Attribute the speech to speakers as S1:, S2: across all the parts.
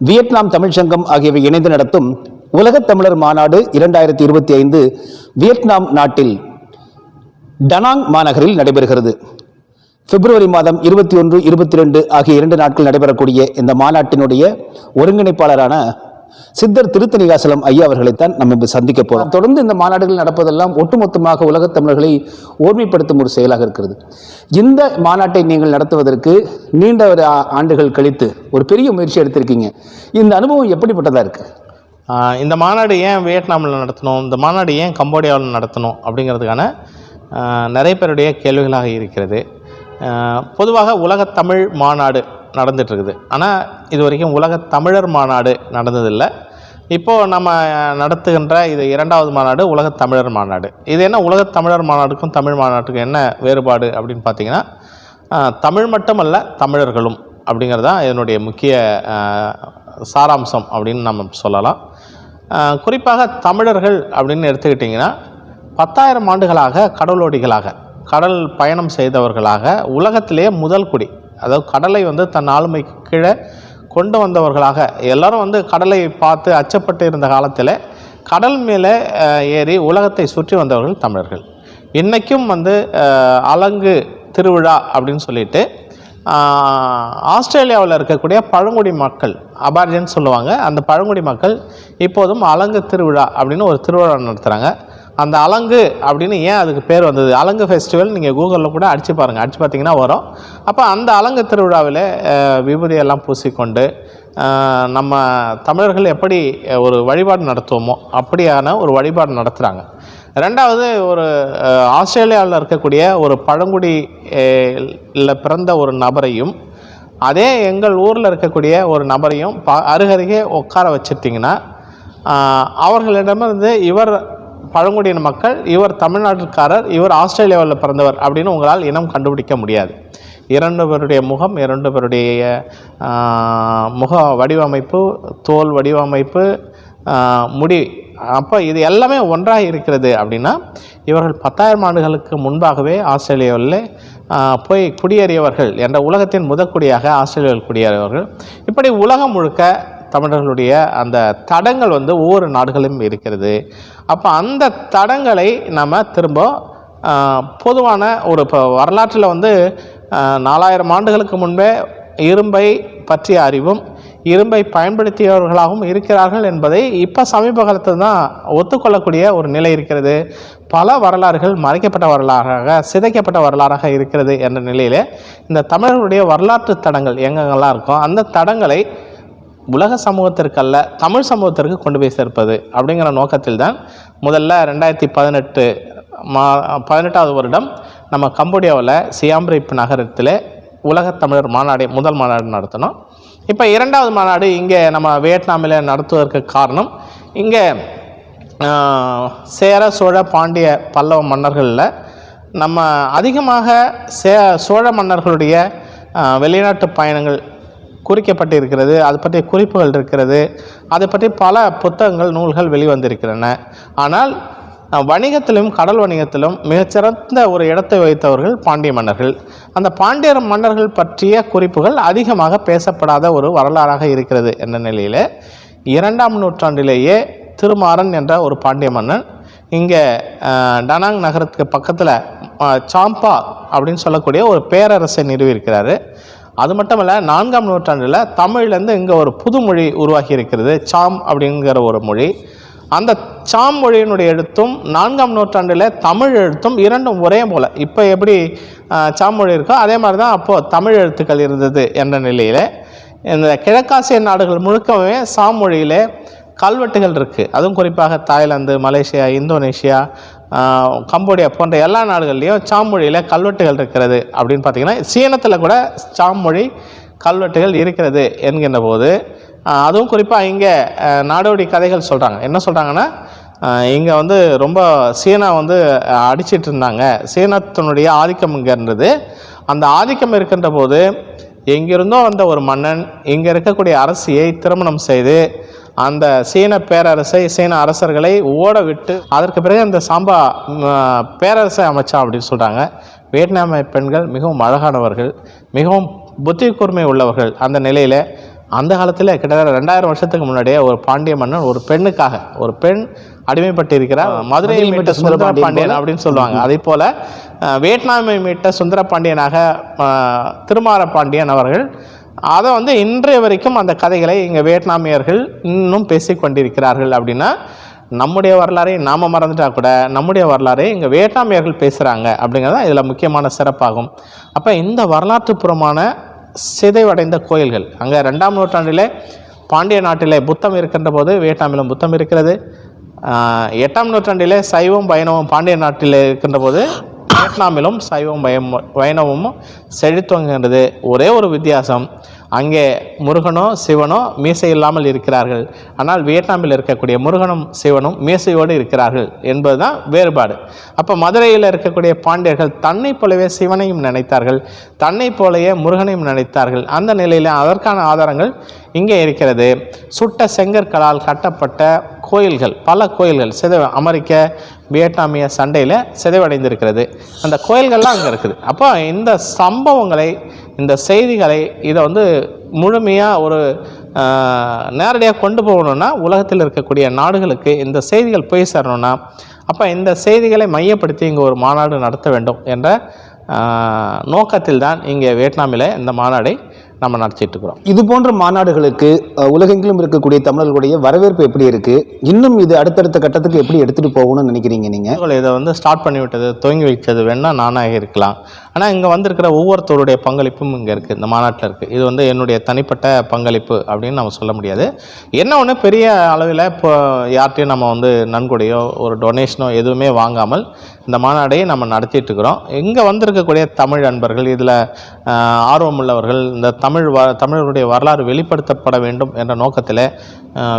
S1: Vietnam தமிழ்ச் சங்கம் ஆகியவை இணைந்து நடத்தும் உலகத் தமிழர் மாநாடு இரண்டாயிரத்தி இருபத்தி ஐந்து வியட்நாம் நாட்டில் டனாங் மாநகரில் நடைபெறுகிறது. பிப்ரவரி மாதம் இருபத்தி ஒன்று இருபத்தி ரெண்டு ஆகிய இரண்டு நாட்கள் நடைபெறக்கூடிய இந்த மாநாட்டினுடைய ஒருங்கிணைப்பாளரான சித்தர் திருத்தணிகாசலம் ஐயா அவர்களைத்தான் நம்ம சந்திக்க போகிறோம் தொடர்ந்து இந்த மாநாடுகள் நடப்பதெல்லாம் ஒட்டுமொத்தமாக உலகத் தமிழர்களை ஓர்மைப்படுத்தும் ஒரு செயலாக இருக்கிறது. இந்த மாநாட்டை நீங்கள் நடத்துவதற்கு நீண்ட ஒரு ஆண்டுகள் கழித்து ஒரு பெரிய முயற்சி எடுத்திருக்கீங்க. இந்த அனுபவம் எப்படிப்பட்டதாக
S2: இருக்குது இந்த மாநாடு ஏன் வியட்நாமில் நடத்தணும் இந்த மாநாடு ஏன் கம்போடியாவில் நடத்தணும் அப்படிங்கிறதுக்கான நிறைய பேருடைய கேள்விகளாக இருக்கிறது. பொதுவாக உலகத்தமிழ் மாநாடு நடந்துட்டுருக்குது. ஆனால் இது வரைக்கும் உலக தமிழர் மாநாடு நடந்ததில்லை. இப்போது நம்ம நடத்துகின்ற இது இரண்டாவது மாநாடு உலகத் தமிழர் மாநாடு. இது என்ன உலக தமிழர் மாநாடுக்கும் தமிழ் மாநாட்டுக்கும் என்ன வேறுபாடு அப்படின்னு பார்த்தீங்கன்னா தமிழ் மட்டுமல்ல தமிழர்களும் அப்படிங்கிறது தான் இதனுடைய முக்கிய சாராம்சம் அப்படின்னு நம்ம சொல்லலாம். குறிப்பாக தமிழர்கள் அப்படின்னு எடுத்துக்கிட்டிங்கன்னா பத்தாயிரம் ஆண்டுகளாக கடலோடிகளாக கடல் பயணம் செய்தவர்களாக உலகத்திலேயே முதல் குடி அதாவது கடலை வந்து தன் ஆளுமைக்கு கீழே கொண்டு வந்தவர்களாக எல்லாரும் வந்து கடலை பார்த்து அச்சப்பட்டு இருந்த காலத்தில் கடல் மேலே ஏறி உலகத்தை சுற்றி வந்தவர்கள் தமிழர்கள். இன்றைக்கும் வந்து அலங்கு திருவிழா அப்படின்னு சொல்லிட்டு ஆஸ்திரேலியாவில் இருக்கக்கூடிய பழங்குடி மக்கள் அபார்ஜன் சொல்லுவாங்க அந்த பழங்குடி மக்கள் இப்போதும் அலங்கு திருவிழா அப்படின்னு ஒரு திருவிழா நடத்துகிறாங்க அந்த அலங்கு அப்படின்னு ஏன் அதுக்கு பேர் வந்தது? அலங்கு ஃபெஸ்டிவல் நீங்கள் கூகுளில் கூட அடித்து பாருங்கள் அடித்து பார்த்தீங்கன்னா வரும். அப்போ அந்த அலங்கு திருவிழாவில் விபூதியெல்லாம் பூசிக்கொண்டு நம்ம தமிழர்கள் எப்படி ஒரு வழிபாடு நடத்துவோமோ அப்படியான ஒரு வழிபாடு நடத்துகிறாங்க ரெண்டாவது ஒரு ஆஸ்திரேலியாவில் இருக்கக்கூடிய ஒரு பழங்குடி பிறந்த ஒரு நபரையும் அதே எங்கள் ஊரில் இருக்கக்கூடிய ஒரு நபரையும் ப அருகருகே உட்கார வச்சிட்டிங்கன்னா அவர்களிடமிருந்து இவர் பழங்குடியின மக்கள் இவர் தமிழ்நாட்டுக்காரர் இவர் ஆஸ்திரேலியாவில் பிறந்தவர் அப்படின்னு உங்களால் இனம் கண்டுபிடிக்க முடியாது. இரண்டு பேருடைய முகம் இரண்டு பேருடைய முக வடிவமைப்பு தோல் வடிவமைப்பு முடி அப்போ இது எல்லாமே ஒன்றாக இருக்கிறது அப்படின்னா இவர்கள் பத்தாயிரம் ஆண்டுகளுக்கு முன்பாகவே ஆஸ்திரேலியாவில் போய் குடியேறியவர்கள் என்ற உலகத்தின் முதற்குடியாக ஆஸ்திரேலியாவில் குடியேறியவர்கள். இப்படி உலகம் முழுக்க தமிழர்களுடைய அந்த தடங்கள் வந்து ஒவ்வொரு நாடுகளிலும் இருக்கிறது. அப்போ அந்த தடங்களை நம்ம திரும்ப பொதுவான ஒரு இப்போ வரலாற்றில் வந்து நாலாயிரம் ஆண்டுகளுக்கு முன்பே இரும்பை பற்றிய அறிவும் இரும்பை பயன்படுத்தியவர்களாகவும் இருக்கிறார்கள் என்பதை இப்போ சமீப காலத்தில் தான் ஒத்துக்கொள்ளக்கூடிய ஒரு நிலை இருக்கிறது. பல வரலாறுகள் மறைக்கப்பட்ட வரலாறாக சிதைக்கப்பட்ட வரலாறாக இருக்கிறது என்ற நிலையில் இந்த தமிழர்களுடைய வரலாற்று தடங்கள் எங்கெங்கெல்லாம் இருக்கோ அந்த தடங்களை உலக சமூகத்திற்கல்ல தமிழ் சமூகத்திற்கு கொண்டு போய் சேர்ப்பது அப்படிங்கிற நோக்கத்தில் தான் முதல்ல ரெண்டாயிரத்தி பதினெட்டு மா பதினெட்டாவது வருடம் நம்ம கம்போடியாவில் சியாம்ரிப் நகரத்தில் உலகத் தமிழர் மாநாடு முதல் மாநாடு நடத்தினோம் இப்போ இரண்டாவது மாநாடு இங்கே நம்ம வியட்நாமில் நடத்துவதற்கு காரணம் இங்கே சேர சோழ பாண்டிய பல்லவ மன்னர்களில் நம்ம அதிகமாக சே சோழ மன்னர்களுடைய வெளிநாட்டு பயணங்கள் குறிக்கப்பட்டிருக்கிறது அது பற்றிய குறிப்புகள் இருக்கிறது அதை பற்றி பல புத்தகங்கள் நூல்கள் வெளிவந்திருக்கின்றன. ஆனால் வணிகத்திலும் கடல் வணிகத்திலும் மிகச்சிறந்த ஒரு இடத்தை வைத்தவர்கள் பாண்டிய மன்னர்கள். அந்த பாண்டியர் மன்னர்கள் பற்றிய குறிப்புகள் அதிகமாக பேசப்படாத ஒரு வரலாறாக இருக்கிறது என்ற நிலையில் இரண்டாம் நூற்றாண்டிலேயே திருமாறன் என்ற ஒரு பாண்டிய மன்னன் இங்கே டனாங் நகரத்துக்கு பக்கத்தில் சாம்பா அப்படின்னு சொல்லக்கூடிய ஒரு பேரரசை நிறுவியிருக்கிறாரு. அது மட்டும் இல்லை நான்காம் நூற்றாண்டில் தமிழ்லேருந்து இங்கே ஒரு புது மொழி உருவாகி இருக்கிறது சாம் அப்படிங்கிற ஒரு மொழி. அந்த சாம் மொழியினுடைய எழுத்தும் நான்காம் நூற்றாண்டில் தமிழ் எழுத்தும் இரண்டும் ஒரே போல். இப்போ எப்படி சாம் மொழி இருக்கோ அதே மாதிரி தான் அப்போது தமிழ் எழுத்துக்கள் இருந்தது என்ற நிலையில். இந்த கிழக்காசிய நாடுகள் முழுக்கவே சாம் மொழியிலே கல்வெட்டுகள் இருக்குது அதுவும் குறிப்பாக தாய்லாந்து மலேசியா இந்தோனேஷியா கம்போடியா போன்ற எல்லா நாடுகள்லேயும் சாமொழியில் கல்வெட்டுகள் இருக்கிறது அப்படின்னு பார்த்தீங்கன்னா சீனத்தில் கூட சாமொழி கல்வெட்டுகள் இருக்கிறது என்கின்ற போது அதுவும் குறிப்பாக இங்கே நாடோடி கதைகள் சொல்கிறாங்க என்ன சொல்கிறாங்கன்னா இங்கே வந்து ரொம்ப சீனா வந்து அடிச்சிட்டு இருந்தாங்க. சீனத்தினுடைய ஆதிக்கம் இங்கேன்றது அந்த ஆதிக்கம் இருக்கின்ற போது எங்கிருந்தோ வந்த ஒரு மன்னன் இங்கே இருக்கக்கூடிய அரசியை திருமணம் செய்து அந்த சீன பேரரசை சீன அரசர்களை ஓட விட்டு அதற்கு பிறகு அந்த சாம்பா பேரரசை அமைச்சான் அப்படின்னு சொல்கிறாங்க வியட்நாம பெண்கள் மிகவும் அழகானவர்கள் மிகவும் புத்தி கூர்மை உள்ளவர்கள் அந்த நிலையில் அந்த காலத்தில் கிட்டத்தட்ட ரெண்டாயிரம் வருஷத்துக்கு முன்னாடியே ஒரு பாண்டிய மன்னன் ஒரு பெண்ணுக்காக ஒரு பெண் அடிமைப்பட்டு இருக்கிறார் மதுரையை மீட்ட சுந்தர
S1: சுந்தரபாண்டியன்
S2: பாண்டியன். அப்படின்னு சொல்லுவாங்க. அதே போல வியட்நாமை மீட்ட சுந்தர பாண்டியனாக திருமார பாண்டியன் அவர்கள் அதை வந்து இன்றைய வரைக்கும் அந்த கதைகளை இங்கே வியட்நாமியர்கள் இன்னும் பேசிக்கொண்டிருக்கிறார்கள் அப்படின்னா நம்முடைய வரலாறை நாம் மறந்துட்டா கூட நம்முடைய வரலாறை இங்கே வியட்நாமியர்கள் பேசுகிறாங்க அப்படிங்கிறது தான் இதில் முக்கியமான சிறப்பாகும். அப்போ இந்த வரலாற்றுப்புறமான சிதைவடைந்த கோயில்கள் அங்கே ரெண்டாம் நூற்றாண்டிலே பாண்டிய நாட்டிலே புத்தம் இருக்கின்ற போது வியட்நாமிலும் புத்தம் இருக்கிறது. எட்டாம் நூற்றாண்டிலே சைவம் பயணமும் பாண்டிய நாட்டில் இருக்கின்ற போது வியட்நாமிலும் சைவம் பயம் வைணவமும் செழித்துவங்குகிறது ஒரே ஒரு வித்தியாசம் அங்கே முருகனோ சிவனோ மீசை இல்லாமல் இருக்கிறார்கள். ஆனால் வியட்நாமில் இருக்கக்கூடிய முருகனும் சிவனும் மீசையோடு இருக்கிறார்கள் என்பதுதான் வேறுபாடு. அப்போ மதுரையில் இருக்கக்கூடிய பாண்டியர்கள் தன்னை போலவே சிவனையும் நினைத்தார்கள். தன்னை போலவே முருகனையும் நினைத்தார்கள். அந்த நிலையில் அதற்கான ஆதாரங்கள் இங்கே இருக்கிறது. சுட்ட செங்கற்களால் கட்டப்பட்ட கோயில்கள் பல கோயில்கள் சிதை அமெரிக்க வியட்நாமிய சண்டையில் சிதைவடைந்திருக்கிறது. அந்த கோயில்கள்லாம் அங்கே இருக்குது. அப்போ இந்த சம்பவங்களை இந்த செய்திகளை இதை வந்து முழுமையாக ஒரு நேரடியாக கொண்டு போகணுன்னா உலகத்தில் இருக்கக்கூடிய நாடுகளுக்கு இந்த செய்திகள் போய் சேரணும்னா அப்போ இந்த செய்திகளை மையப்படுத்தி இங்கே ஒரு மாநாடு நடத்த வேண்டும் என்ற நோக்கத்தில் தான் இங்கே வியட்நாமில் இந்த மாநாடை நம்ம நடத்திட்டு இருக்கிறோம்.
S1: இது போன்ற மாநாடுகளுக்கு உலகெங்கிலும் இருக்கக்கூடிய தமிழர்களுடைய வரவேற்பு எப்படி இருக்கு? இன்னும் இது அடுத்தடுத்த கட்டத்துக்கு எப்படி எடுத்துட்டு போகணும்னு நினைக்கிறீங்க நீங்க?
S2: இவர்கள் இதை வந்து ஸ்டார்ட் பண்ணி விட்டது துவங்கி வைத்தது வேணால் நானாக இருக்கலாம். ஆனால் இங்கே வந்திருக்கிற ஒவ்வொருத்தருடைய பங்களிப்பும் இங்கே இருக்குது இந்த மாநாட்டில் இருக்குது இது வந்து என்னுடைய தனிப்பட்ட பங்களிப்பு அப்படின்னு நம்ம சொல்ல முடியாது. என்ன ஒன்று பெரிய அளவில் இப்போ யார்கிட்டையும் நம்ம வந்து நன்கொடையோ ஒரு டொனேஷனோ எதுவுமே வாங்காமல் இந்த மாநாடையை நம்ம நடத்திட்டு இருக்கிறோம். இங்கே வந்திருக்கக்கூடிய தமிழ் அன்பர்கள் இதில் ஆர்வமுள்ளவர்கள் இந்த தமிழ் வ தமிழருடைய வரலாறு வெளிப்படுத்தப்பட வேண்டும் என்ற நோக்கத்தில்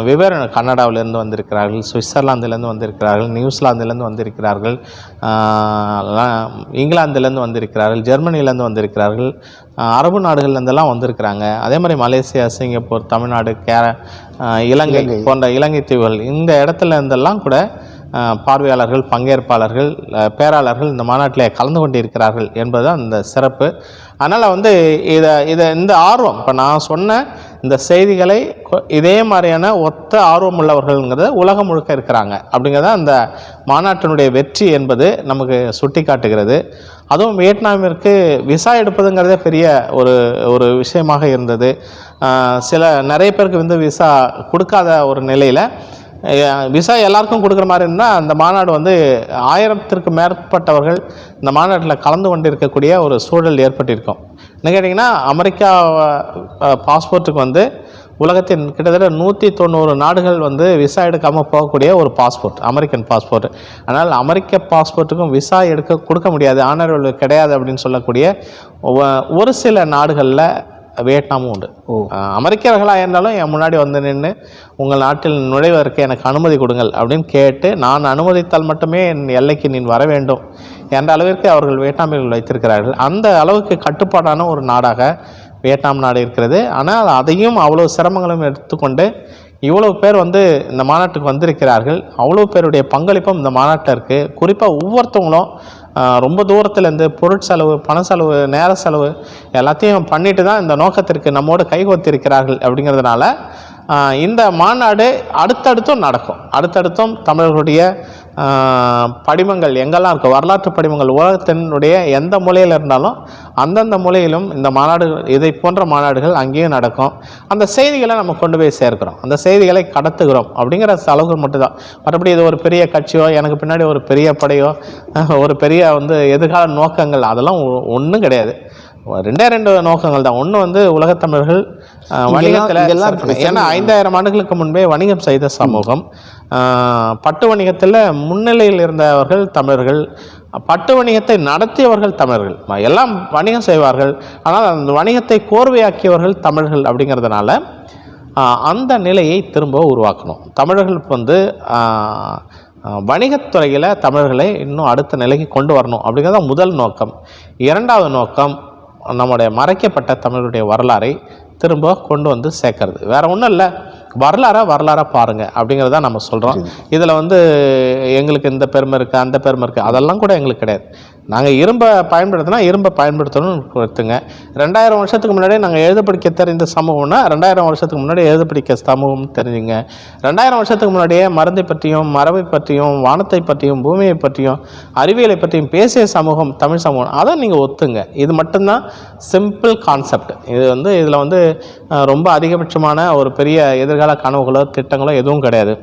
S2: வெவ்வேறு கன்னடாவிலேருந்து வந்திருக்கிறார்கள் சுவிட்சர்லாந்துலேருந்து வந்திருக்கிறார்கள் நியூசிலாந்துலேருந்து வந்திருக்கிறார்கள் இங்கிலாந்துலேருந்து வந்திருக்கிறார்கள். வந்திருக்கிறார்கள் அஹ், அரபு நாடுகள்லேருந்தெல்லாம் வந்திருக்கிறாங்க. அதே மாதிரி மலேசியா சிங்கப்பூர் தமிழ்நாடு கேர இலங்கை போன்ற இலங்கை தீவுகள். இந்த இடத்துல இருந்தெல்லாம் கூட பார்வையாளர்கள் பங்கேற்பாளர்கள் பேராளர்கள் இந்த மாநாட்டில் கலந்து கொண்டிருக்கிறார்கள் என்பதுதான் இந்த சிறப்பு. அதனால் வந்து இதை இதை இந்த ஆர்வம். இப்போ நான் சொன்ன இந்த செய்திகளை கொ- இதே மாதிரியான ஒத்த ஆர்வம் உள்ளவர்கள்ங்கிறத உலகம் முழுக்க இருக்கிறாங்க. அப்படிங்கிறத அந்த மாநாட்டினுடைய வெற்றி என்பது நமக்கு சுட்டி காட்டுகிறது அதுவும் வியட்நாமிற்கு விசா எடுப்பதுங்கிறதே பெரிய ஒரு ஒரு விஷயமாக இருந்தது. சில நிறைய பேருக்கு வந்து விசா கொடுக்காத ஒரு நிலையில் விசா எல்லாருக்கும் கொடுக்குற மாதிரி இருந்தால் அந்த மாநாடு வந்து ஆயிரத்திற்கு மேற்பட்டவர்கள் இந்த மாநாட்டில் கலந்து கொண்டிருக்கக்கூடிய ஒரு சூழல் ஏற்பட்டிருக்கும். என்ன கேட்டிங்கன்னா அமெரிக்கா பாஸ்போர்ட்டுக்கு வந்து உலகத்தின் கிட்டத்தட்ட நூற்றி தொண்ணூறு நாடுகள் வந்து விசா எடுக்காமல் போகக்கூடிய ஒரு பாஸ்போர்ட் அமெரிக்கன் பாஸ்போர்ட். ஆனால் அமெரிக்க பாஸ்போர்ட்டுக்கும் விசா எடுக்க கொடுக்க முடியாது ஆனரபிள் கிடையாது அப்படின்னு சொல்லக்கூடிய ஒரு சில நாடுகளில் வியட்நாமும் உண்டு. அமெரிக்கர்களாக இருந்தாலும் என் முன்னாடி வந்து நின்று உங்கள் நாட்டில் நுழைவதற்கு எனக்கு அனுமதி கொடுங்கள் அப்படின்னு கேட்டு நான் அனுமதித்தால் மட்டுமே என் எல்லைக்கு நீ வர வேண்டும் என்ற அளவிற்கு அவர்கள் வியட்நாமியர்கள் வைத்திருக்கிறார்கள் அந்த அளவுக்கு கட்டுப்பாடான ஒரு நாடாக வியட்நாம் நாடு இருக்கிறது. ஆனால் அதையும் அவ்வளோ சிரமங்களும் எடுத்துக்கொண்டு இவ்வளவு பேர் வந்து இந்த மாநாட்டுக்கு வந்திருக்கிறார்கள். அவ்வளோ பேருடைய பங்களிப்பும் இந்த மாநாட்டில் இருக்குது குறிப்பாக ஒவ்வொருத்தவங்களும் ரொம்ப தூரத்துலேருந்து பொருட்செலவு பண செலவு நேர செலவு எல்லாத்தையும் பண்ணிட்டு தான் இந்த நோக்கத்திற்கு நம்மோடு கைகோத்திருக்கிறார்கள் அப்படிங்கிறதுனால இந்த மாநாடு அடுத்தடுத்தும் நடக்கும். அடுத்தடுத்தும் தமிழர்களுடைய படிமங்கள் எங்கெல்லாம் இருக்குது வரலாற்று படிமங்கள் உலகத்தினுடைய எந்த மூலையில் இருந்தாலும் அந்தந்த மூலையிலும் இந்த மாநாடு இதை போன்ற மாநாடுகள் அங்கேயும் நடக்கும். அந்த செய்திகளை நம்ம கொண்டு போய் சேர்க்கிறோம். அந்த செய்திகளை கடத்துகிறோம் அப்படிங்கிற அளவுக்கு மட்டும்தான். மற்றபடி இது ஒரு பெரிய கட்சியோ எனக்கு பின்னாடி ஒரு பெரிய படையோ ஒரு பெரிய வந்து எதிர்கால நோக்கங்கள் அதெல்லாம் ஒன்றும் கிடையாது. ரெண்டே ரெண்டு நோக்கங்கள் தான். ஒன்று வந்து உலகத் தமிழர்கள் அஹ்,
S1: இங்கெல்லாம்-
S2: வணிகத்தில். ஏன்னா ஐந்தாயிரம் ஆண்டுகளுக்கு முன்பே வணிகம் செய்த சமூகம். பட்டு வணிகத்தில் முன்னிலையில் இருந்தவர்கள் தமிழர்கள் பட்டு வணிகத்தை நடத்தியவர்கள் தமிழர்கள். எல்லாம் வணிகம் செய்வார்கள். ஆனால் அந்த வணிகத்தை கோர்வையாக்கியவர்கள் தமிழர்கள் அப்படிங்கிறதுனால அந்த நிலையை திரும்ப உருவாக்கணும். தமிழர்களுக்கு வந்து வணிகத்துறையில் தமிழர்களை இன்னும் அடுத்த நிலைக்கு கொண்டு வரணும் அப்படிங்கிறது தான் முதல் நோக்கம். இரண்டாவது நோக்கம் நம்முடைய மறைக்கப்பட்ட தமிழருடைய வரலாறை திரும்ப கொண்டு வந்து சேர்க்கறது. வேற ஒன்றும் இல்லை. வரலாறை வரலாறாக பாருங்கள் அப்படிங்கிறத நம்ம சொல்கிறோம் இதில் வந்து எங்களுக்கு இந்த பெருமை இருக்குது அந்த பெருமை இருக்குது அதெல்லாம் கூட எங்களுக்கு கிடையாது. நாங்கள் இரும்பை பயன்படுத்தினா இரும்பை பயன்படுத்தணும்னு கொடுத்துங்க. ரெண்டாயிரம் வருஷத்துக்கு முன்னாடியே நாங்கள் எழுத படிக்க தெரிந்த சமூகம்னா ரெண்டாயிரம் வருஷத்துக்கு முன்னாடி எழுத படிக்க சமூகம் தெரிஞ்சுங்க. ரெண்டாயிரம் வருஷத்துக்கு முன்னாடியே மருந்தை பற்றியும் மரபை பற்றியும் வானத்தை பற்றியும் பூமியை பற்றியும் அறிவியலை பற்றியும் பேசிய சமூகம் தமிழ் சமூகம் அதை நீங்கள் ஒத்துங்க. இது மட்டும்தான் சிம்பிள் கான்செப்ட் இது வந்து இதில் வந்து ரொம்ப அதிகபட்சமான ஒரு பெரிய எதிர்கால கனவுகளோ திட்டங்களோ எதுவும் கிடையாது.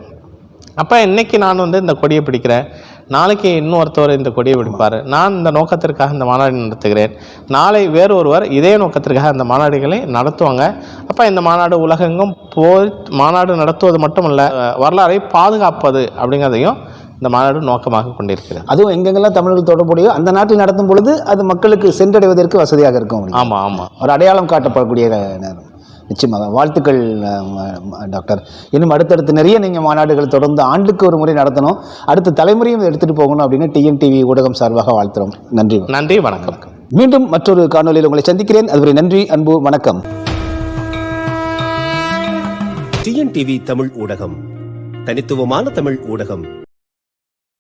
S2: அப்போ இன்னைக்கு நான் வந்து இந்த கொடியை பிடிக்கிறேன்? நாளைக்கு இன்னொருத்தவர் இந்த கொடியை பிடிப்பார். நான் இந்த நோக்கத்திற்காக இந்த மாநாடு நடத்துகிறேன். நாளை வேறு ஒருவர் இதே நோக்கத்திற்காக இந்த மாநாடுகளை நடத்துவாங்க. அப்போ இந்த மாநாடு உலகெங்கும் போய் மாநாடு நடத்துவது மட்டுமல்ல வரலாறை பாதுகாப்பது அப்படிங்கிறதையும் இந்த மாநாடு நோக்கமாக கொண்டிருக்கிறது.
S1: அதுவும் எங்கெங்கெல்லாம் தமிழர்கள் தொடர்புடையோ அந்த நாட்டில் நடத்தும் பொழுது அது மக்களுக்கு சென்றடைவதற்கு வசதியாக இருக்கும்.
S2: ஆமாம் ஆமாம்
S1: ஒரு அடையாளம் காட்டப்படக்கூடிய நேரம். நிச்சயமாக. வாழ்த்துக்கள் டாக்டர். இன்னும் அடுத்தடுத்து நிறைய நீங்கள் மாநாடுகள் தொடர்ந்து ஆண்டுக்கு ஒரு முறை நடத்தணும். அடுத்த தலைமுறையும் எடுத்துகிட்டு போகணும் அப்படின்னு டிஎன்டிவி ஊடகம் சார்பாக வாழ்த்துறோம். நன்றி.
S2: நன்றி வணக்கம்.
S1: மீண்டும் மற்றொரு காணொலியில் உங்களை சந்திக்கிறேன். அதுவரை நன்றி அன்பு வணக்கம்.
S3: டிஎன்டிவி தமிழ் ஊடகம். தனித்துவமான தமிழ் ஊடகம்.